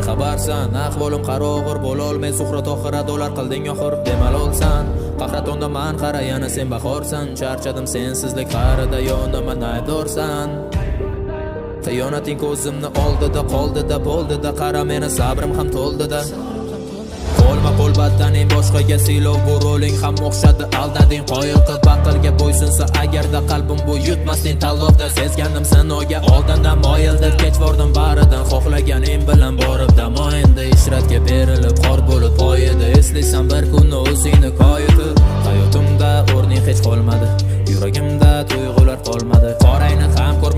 bexabarsan ahvolim qarog'ir bo'lolmay suhrat oxir ular qilding oxir demalolsan qahratonda man qara yana sen bahorsan. Charchadim sensizlik qarida yonaman aybdorsan. Xiyonating ko'zimni oldida qoldida bo'ldida qara meni sabrim ham to'ldida. Qo'lma qo'l baddaning boshqaga siylov bu roling ham o'xshadi aldading qoyil qilib aqlga bo'ysunsa agarda qalbim bu yutmasding tanlovda sezgandim sanoga oldindan moyildir kech bordim baridan xohlaganing bilan endi ishratga berilib qor bo'lib oyida eslaysan bir kunni o'zingni koyitib hayotimda o'rning hech qolmadi yuragimda tuyg'ular qolmadi.